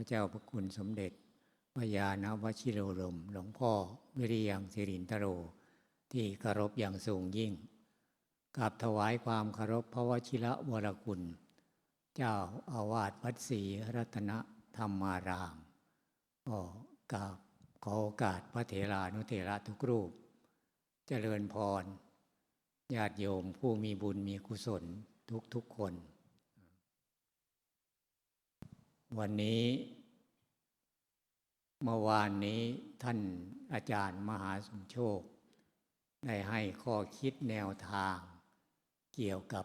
ระเจ้าพระคุณสมเด็จพระยาณวชิโรรม หลวงพ่อวิริยังสิรินทโร ที่เคารพอย่างสูงยิ่งกราบถวายความเคารพพระวชิระวรคุณ เจ้าอาวาสวัดศรีรัตนธรรมารามก็กราบขอโอกาสพระเถรานุเถระทุกรูป เจริญพรญาติโยมผู้มีบุญมีกุศลทุกทุกๆคน วันนี้ เมื่อวานนี้ท่านอาจารย์มหาสมโชค ได้ให้ข้อคิดแนวทาง เกี่ยวกับ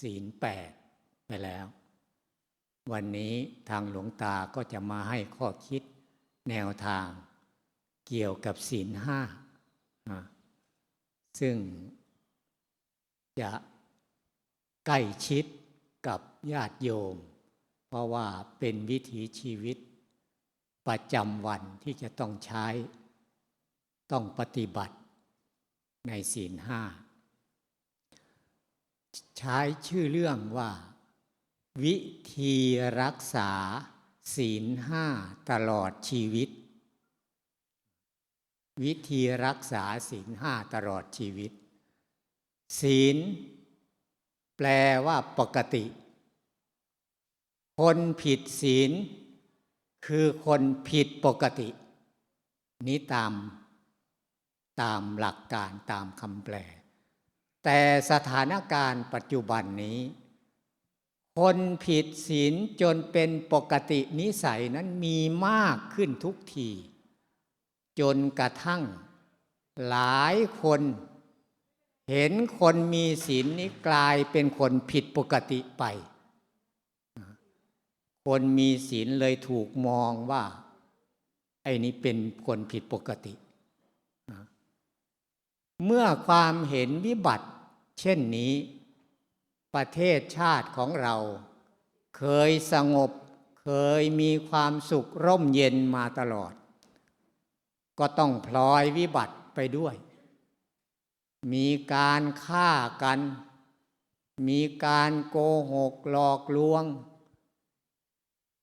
ศีลแปดไปแล้ว วันนี้ทางหลวงตาก็จะมาให้ข้อคิดแนวทาง เกี่ยวกับศีลห้าซึ่งจะใกล้ชิดกับญาติโยม ราะว่าเป็นวิถีชีวิตประจำวันที่จะต้องใช้ ต้องปฏิบัติในศีลห้า ใช้ชื่อเรื่องว่า วิธีรักษาศีลห้าตลอดชีวิต วิธีรักษาศีลห้าตลอดชีวิต ศีล แปลว่าปกติ คนผิดศีล คือคนผิดปกติ นี้ตามตามหลักการตามคำแปล แต่สถานการณ์ปัจจุบันนี้ คนผิดศีลจนเป็นปกตินิสัยนั้นมีมากขึ้นทุกที จนกระทั่งหลายคน เห็นคนมีศีลนี้กลายเป็นคนผิดปกติไป คนมีศีลเลยถูกมองว่า ไอ้นี้เป็นคนผิดปกติ เมื่อความเห็นวิบัติ เช่นนี้ ประเทศชาติของเรา เคยสงบเคยมีความสุขร่มเย็นมาตลอด ก็ต้องพลอยวิบัติไปด้วย มีการฆ่ากัน มีการโกหกหลอกลวง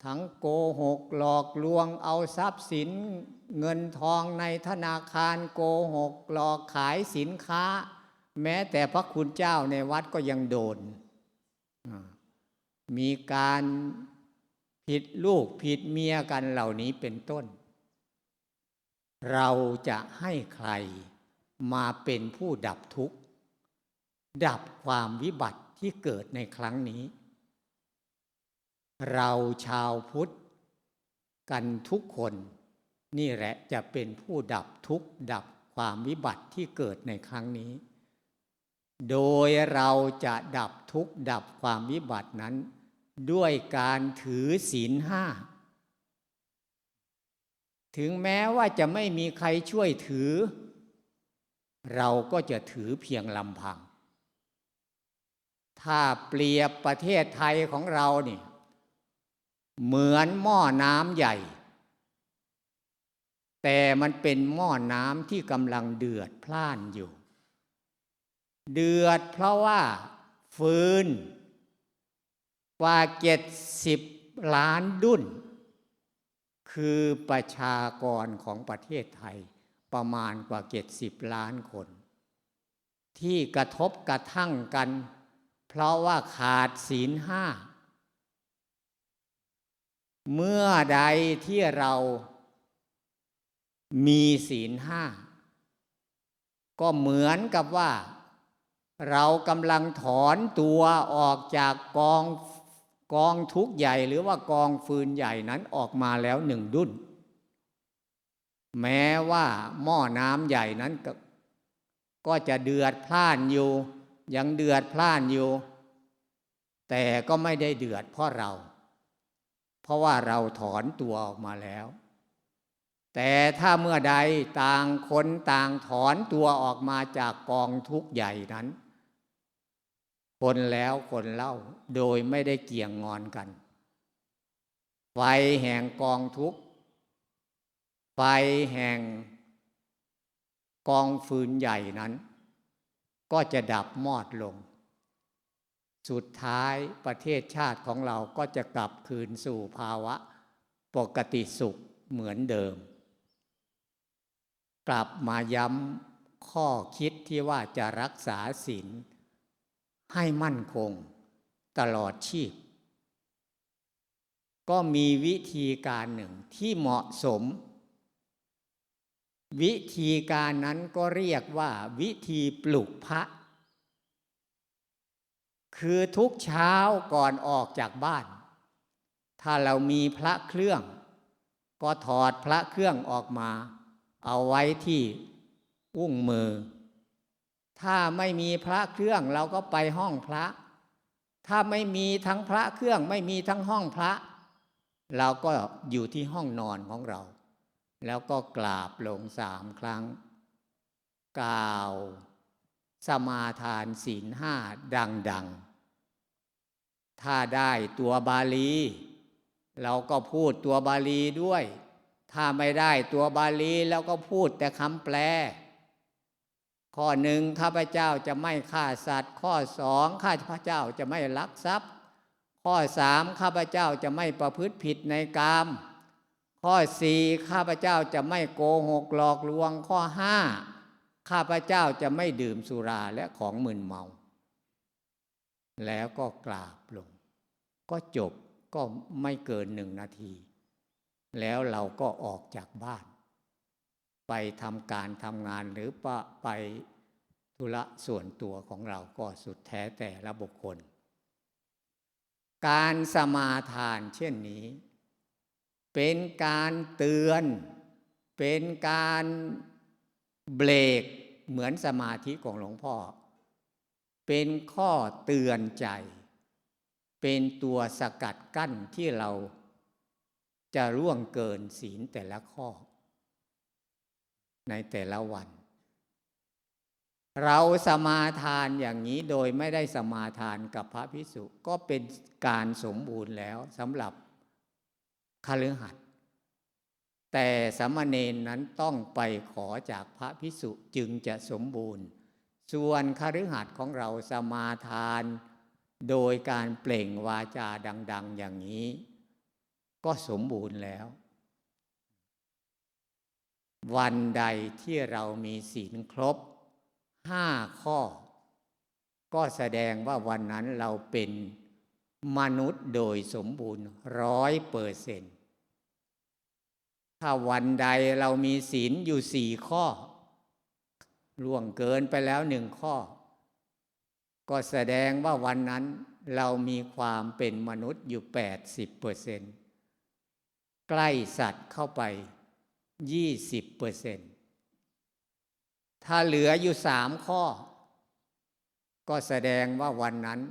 ทั้งโกหกหลอกลวงเอาทรัพย์สินเงินทองในธนาคารโกหกหลอกขายสินค้า แม้แต่พระคุณเจ้าในวัดก็ยังโดน มีการผิดลูกผิดเมียกันเหล่านี้เป็นต้น เราจะให้ใครมาเป็นผู้ดับทุกข์ ดับความวิบัติที่เกิดในครั้งนี้ เราชาวพุทธ กันทุกคน นี่แหละจะเป็นผู้ดับทุกข์ดับความวิบัติที่เกิดในครั้งนี้ โดยเราจะดับทุกข์ดับความวิบัตินั้น ด้วยการถือศีลห้าถึงแม้ว่าจะไม่มีใครช่วยถือ เราก็จะถือเพียงลำพัง ถ้าเปรียบประเทศไทยของเราเนี่ย เหมือนหม้อน้ำใหญ่ แต่มันเป็นหม้อน้ำที่กำลังเดือดพล่านอยู่ เดือดเพราะว่าฟืนกว่าเจ็ดสิบล้านดุนคือประชากรของประเทศไทยประมาณกว่าเจ็ดสิบล้านคน ที่กระทบกระทั่งกัน เพราะว่าขาดศีลห้า เมื่อใดที่เรามีศีลห้า ก็เหมือนกับว่า เรากำลังถอนตัวออกจากกองกองทุกข์ใหญ่หรือว่ากองฟืนใหญ่นั้นออกมาแล้วหนึ่งดุนแม้ว่าหม้อน้ำใหญ่นั้นก็ก็จะเดือดพล่านอยู่ ยังเดือดพล่านอยู่ แต่ก็ไม่ได้เดือดเพราะเรา ราะว่าเราถอนตัวออกมาแล้ว แต่ถ้าเมื่อใดต่างคนต่างถอนตัวออกมาจากกองทุกข์ใหญ่นั้น คนแล้วคนเล่าโดยไม่ได้เกี่ยงงอนกัน ไฟแห่งกองทุกข์ ไฟแห่งกองฟืนใหญ่นั้น ก็จะดับมอดลง สุดท้ายประเทศชาติของเราก็จะกลับคืนสู่ภาวะปกติสุขเหมือนเดิม กลับมาย้ำข้อคิดที่ว่าจะรักษาศีลให้มั่นคงตลอดชีพ ก็มีวิธีการหนึ่งที่เหมาะสม วิธีการนั้นก็เรียกว่าวิธีปลุกพระ คือทุกเช้าก่อนออกจากบ้าน ถ้าเรามีพระเครื่อง ก็ถอดพระเครื่องออกมา เอาไว้ที่อุ้งมือ ถ้าไม่มีพระเครื่องเราก็ไปห้องพระ ถ้าไม่มีทั้งพระเครื่องไม่มีทั้งห้องพระ เราก็อยู่ที่ห้องนอนของเรา แล้วก็กราบลงสามครั้ง กล่าว สมาทานศีลห้าดัง ๆ ถ้าได้ตัวบาลี เราก็พูดตัวบาลีด้วย ถ้าไม่ได้ตัวบาลีแล้วก็พูดแต่คำแปล ข้อหนึ่งข้าพเจ้าจะไม่ฆ่าสัตว์ ข้อสองข้าพเจ้าจะไม่ลักทรัพย์ ข้อสามข้าพเจ้าจะไม่ประพฤติผิดในกาม ข้อสี่ข้าพเจ้าจะไม่โกหกหลอกลวงข้อห้า ข้าพเจ้าจะไม่ดื่มสุราและของมึนเมา แล้วก็กราบลง ก็จบก็ไม่เกินหนึ่งนาที แล้วเราก็ออกจากบ้าน ไปทำการทำงานหรือปะไปธุระส่วนตัวของเราก็สุดแท้แต่ละบุคคล การสมาทานเช่นนี้ เป็นการเตือน เป็นการเบรก เหมือนสมาธิของหลวงพ่อ เป็นข้อเตือนใจ เป็นตัวสกัดกั้นที่เราจะร่วงเกินศีลแต่ละข้อ ในแต่ละวัน เราสมาทานอย่างนี้โดยไม่ได้สมาทานกับพระพิสุก็เป็นการสมบูรณ์แล้วสำหรับคฤหัสถ์ แต่สามเณรนั้นต้องไปขอจากพระพิสุจึงจะสมบูรณ์ ส่วนคฤหัสถ์ของเราสมาทาน โดยการเปล่งวาจาดัง ๆ อย่างนี้ ก็สมบูรณ์แล้ว วันใดที่เรามีศีลครบห้าข้อ ก็แสดงว่าวันนั้นเราเป็นมนุษย์โดยสมบูรณ์ร้อยเปอร์เซนต์ ถ้าวันใดเรามีศีลอยู่สี่ข้อล่วงเกินไปแล้วหนึ่งข้อ ก็แสดงว่าวันนั้นเรามีความเป็นมนุษย์อยู่แปดสิบเปอร์เซนต์ใกล้สัตว์เข้าไปยี่สิบเปอร์เซนต์ถ้าเหลืออยู่สามข้อ ก็แสดงว่าวันนั้น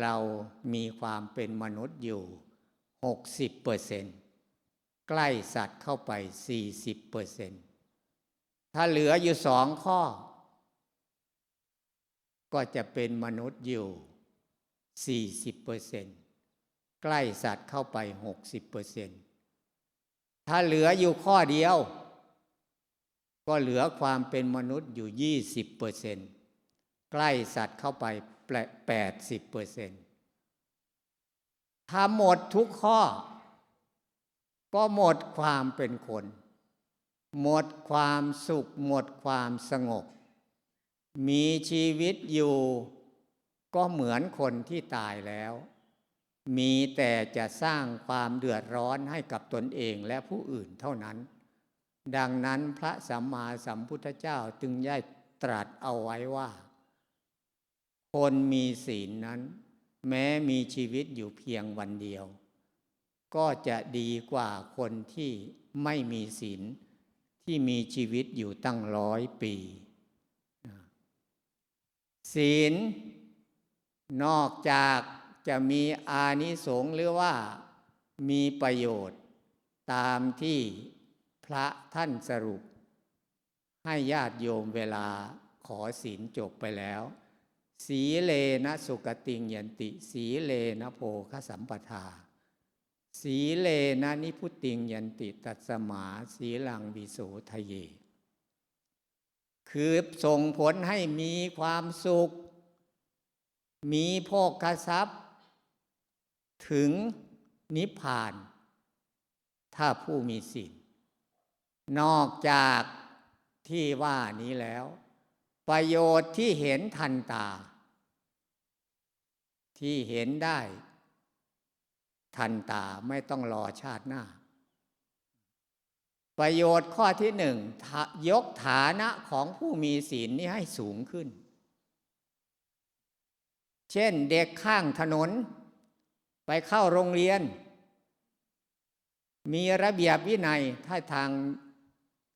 เรามีความเป็นมนุษย์อยู่หกสิบเปอร์เซนต์ ใกล้สัตว์เข้าไปสี่สิบเปอร์เซนถ้าเหลืออยู่สองข้อ ก็จะเป็นมนุษย์อยู่สี่สิบเปอร์เซนใกล้สัตว์เข้าไปหกสิบเปอร์เซนถ้าเหลืออยู่ข้อเดียว ก็เหลือความเป็นมนุษย์อยู่ยี่สิบเปอร์เซนใกล้สัตว์เข้าไปแปดสิบเปอร์เซนถ้าหมดทุกข้อ ก็หมดความเป็นคน หมดความสุข หมดความสงบ มีชีวิตอยู่ก็เหมือนคนที่ตายแล้ว มีแต่จะสร้างความเดือดร้อนให้กับตนเองและผู้อื่นเท่านั้น ดังนั้นพระสัมมาสัมพุทธเจ้าจึงได้ตรัสเอาไว้ว่า คนมีศีลนั้น แม้มีชีวิตอยู่เพียงวันเดียว ก็จะดีกว่าคนที่ไม่มีศีลที่มีชีวิตอยู่ตั้งร้อยปี ศีลนอกจากจะมีอานิสงส์หรือว่ามีประโยชน์ตามที่พระท่านสรุป ให้ญาติโยมเวลาขอศีลจบไปแล้ว สีเลนะสุกติงยันติ สีเลนะโพคสัมปทา สีเลนะนิพุติงยันติตัสมาสีลังวิโสทะเย คือส่งผลให้มีความสุข มีโภคทรัพย์ ถึงนิพพาน ถ้าผู้มีศีลนอกจากที่ว่านี้แล้ว ประโยชน์ที่เห็นทันตา ที่เห็นได้ ทันตาไม่ต้องรอชาติหน้า ประโยชน์ข้อที่หนึ่งยกฐานะของผู้มีศีลนี้ให้สูงขึ้น เช่นเด็กข้างถนน ไปเข้าโรงเรียน มีระเบียบวินัยถ้าทาง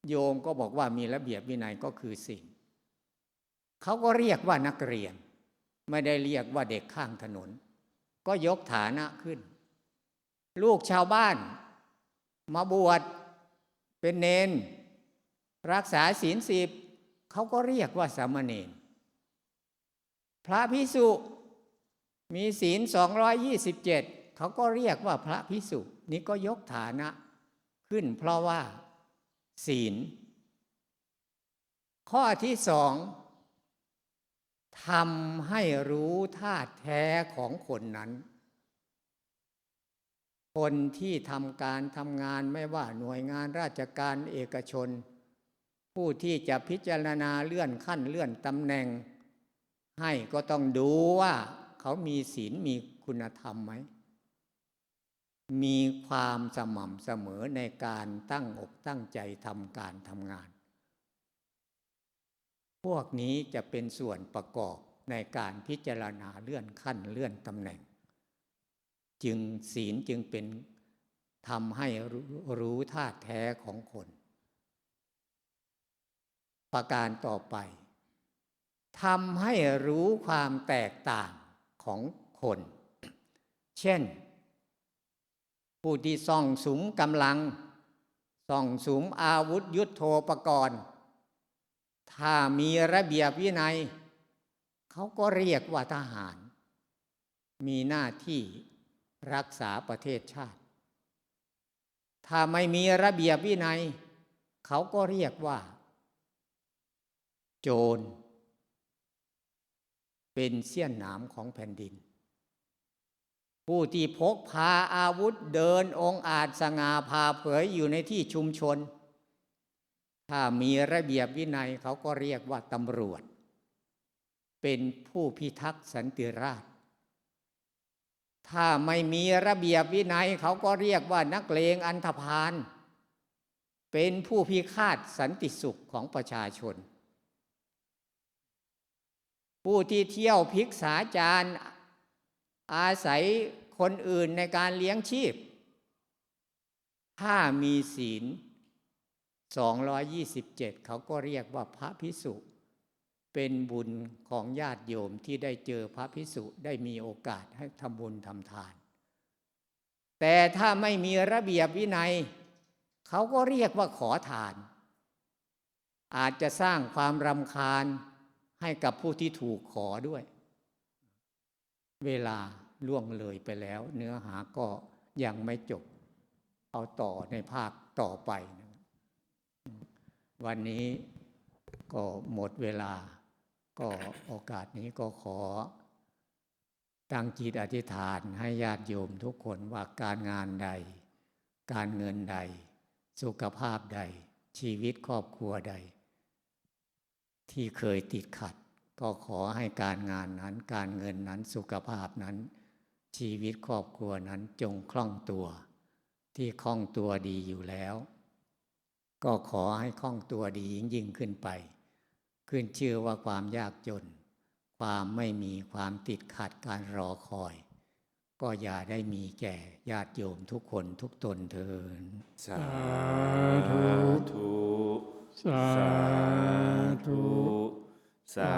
โยมก็บอกว่ามีระเบียบวินัยก็คือศีลเขาก็เรียกว่านักเรียน ไม่ได้เรียกว่าเด็กข้างถนน ก็ยกฐานะขึ้น ลูกชาวบ้าน มาบวชเป็นเนน รักษาศีลสิบเขาก็เรียกว่าสามเณรพระพิสุมีศีล 227 เขาก็เรียกว่าพระพิสุนี่ก็ยกฐานะขึ้นเพราะว่า ศีล ข้อที่สองทำให้รู้ธาตุแท้ของคนนั้น คนที่ทำการทำงานไม่ว่าหน่วยงานราชการเอกชน ผู้ที่จะพิจารณาเลื่อนขั้นเลื่อนตำแหน่ง ให้ก็ต้องดูว่าเขามีศีลมีคุณธรรมไหม มีความสม่ำเสมอในการตั้งอกตั้งใจทำการทำงาน พวกนี้จะเป็นส่วนประกอบในการพิจารณาเลื่อนขั้นเลื่อนตำแหน่ง จึงศีลจึงเป็นทำให้รู้ธาตุแท้ของคน ประการต่อไปทำให้รู้ความแตกต่างของคน เช่น ผู้ที่ส่องสุมกำลัง ส่องสุมอาวุธยุทโธปกรณ์ ถ้ามีระเบียบวินัย เขาก็เรียกว่าทหาร มีหน้าที่ รักษาประเทศชาติ ถ้าไม่มีระเบียบวินัย เขาก็เรียกว่า โจร เป็นเสี้ยนหนามของแผ่นดิน ผู้ที่พกพาอาวุธเดินองอาจสง่าพาเผยอยู่ในที่ชุมชน ถ้ามีระเบียบวินัยเขาก็เรียกว่าตำรวจ เป็นผู้พิทักษ์สันติราษฎร ถ้าไม่มีระเบียบวินัยเขาก็เรียกว่านักเลงอันธพาลเป็นผู้พิฆาตสันติสุขของประชาชน ผู้ที่เที่ยวพิกษาจารย์อาศัยคนอื่นในการเลี้ยงชีพ ถ้ามีศีล 227 เขาก็เรียกว่าพระพิสุ เป็นบุญของญาติโยมที่ได้เจอพระพิสุได้มีโอกาสให้ทำบุญทำทาน แต่ถ้าไม่มีระเบียบวินัย เขาก็เรียกว่าขอทาน อาจจะสร้างความรำคาญให้กับผู้ที่ถูกขอด้วย เวลาล่วงเลยไปแล้ว เนื้อหาก็ยังไม่จบ เอาต่อในภาคต่อไป วันนี้ก็หมดเวลา ก็โอกาสนี้ก็ขอ ตั้งจิตอธิษฐานให้ญาติโยมทุกคนว่าการงานใด การเงินใด สุขภาพใด ชีวิตครอบครัวใด ที่เคยติดขัด ก็ขอให้การงานนั้น การเงินนั้นสุขภาพนั้น ชีวิตครอบครัวนั้นจงคล่องตัว ที่คล่องตัวดีอยู่แล้ว ก็ขอให้คล่องตัวดียิ่งยิ่งขึ้นไป ขึ้นชื่อว่าความยากจน ความไม่มีความติดขัดการรอคอย ก็อย่าได้มีแก่ญาติโยมทุกคนทุกตนเทินสาธุธุสาธุสา